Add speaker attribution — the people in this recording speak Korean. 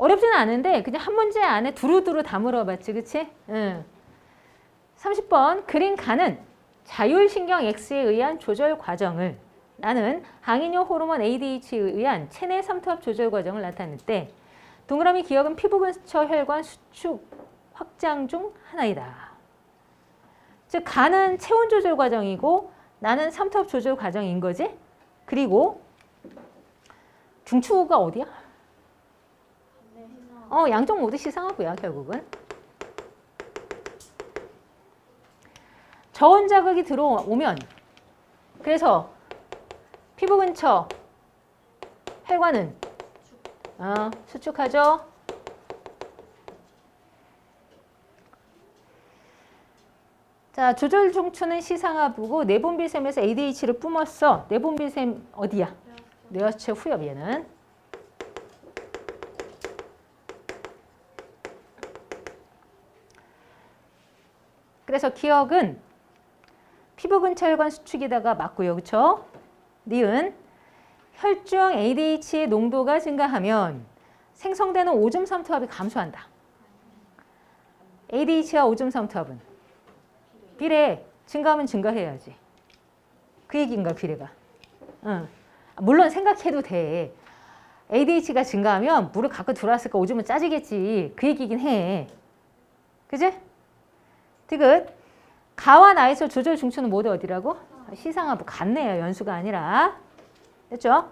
Speaker 1: 어렵지는 않은데 그냥 한 문제 안에 두루두루 다 물어봤지, 그치? 응. 30번 그린 간은 자율신경 X에 의한 조절 과정을 나는 항인효 호르몬 ADH에 의한 체내 삼투압 조절 과정을 나타낼 때 동그라미 기억은 피부 근처 혈관 수축 확장 중 하나이다. 즉 간은 체온 조절 과정이고 나는 삼투압 조절 과정인 거지. 그리고 중추가 어디야? 어 양쪽 모두 시상하고요 결국은. 저온 자극이 들어오면 그래서 피부 근처 혈관은 어, 수축하죠. 자, 조절 중추는 시상하부고 내분비샘에서 ADH를 뿜었어. 내분비샘 어디야? 뇌하체 후엽 얘는. 그래서 기억은 피부 근처 혈관 수축에다가 맞고요. 그렇죠? 니은 혈중 ADH의 농도가 증가하면 생성되는 오줌 삼투압이 감소한다. ADH와 오줌 삼투압은 비례 증가하면 증가해야지. 그 얘기인가 비례가. 응. 물론 생각해도 돼. ADH가 증가하면 물을 갖고 들어왔을까 오줌은 짜지겠지. 그 얘기긴 해. 그지? 디귿. 가와 나에서 조절 중추는 모두 어디라고? 시상하부 같네요. 연수가 아니라. 됐죠?